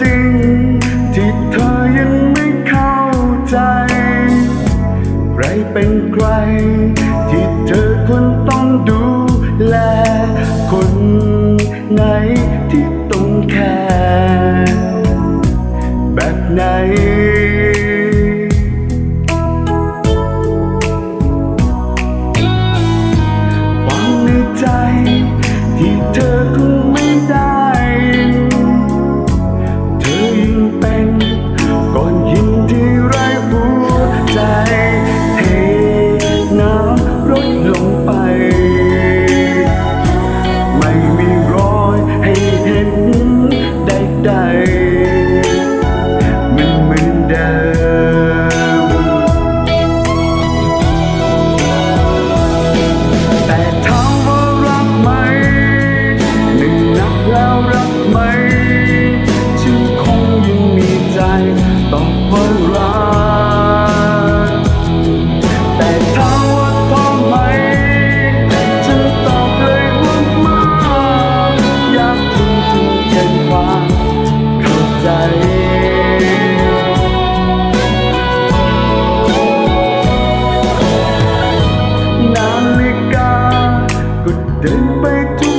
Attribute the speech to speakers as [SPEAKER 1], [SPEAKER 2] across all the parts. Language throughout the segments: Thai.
[SPEAKER 1] จริง ที่เธอยังไม่เข้าใจ ใครเป็นใคร ที่เธอควรต้องดูแล คนไหนที่ต้องแคร์แบบไหน could then by two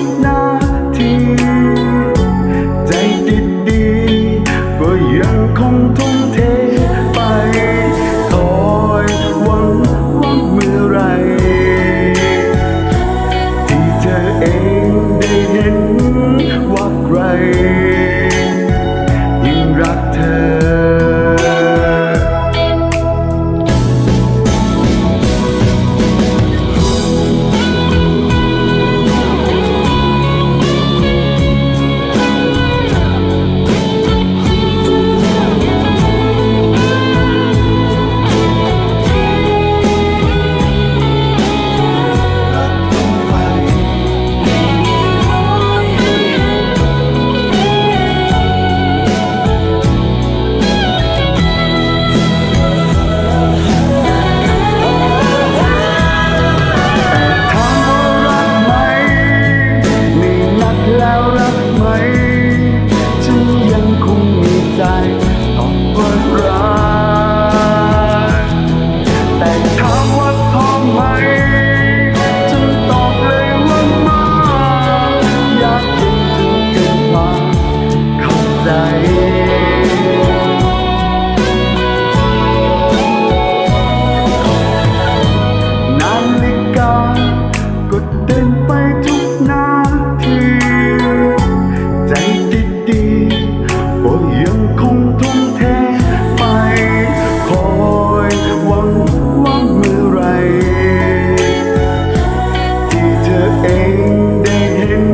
[SPEAKER 1] เองได้เห็น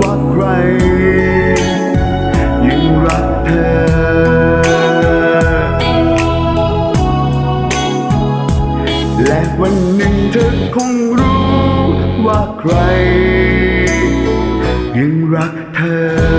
[SPEAKER 1] ว่าใครยิ่งรักเธอ และวันหนึ่งเธอคงรู้ว่าใครยิ่งรักเธอ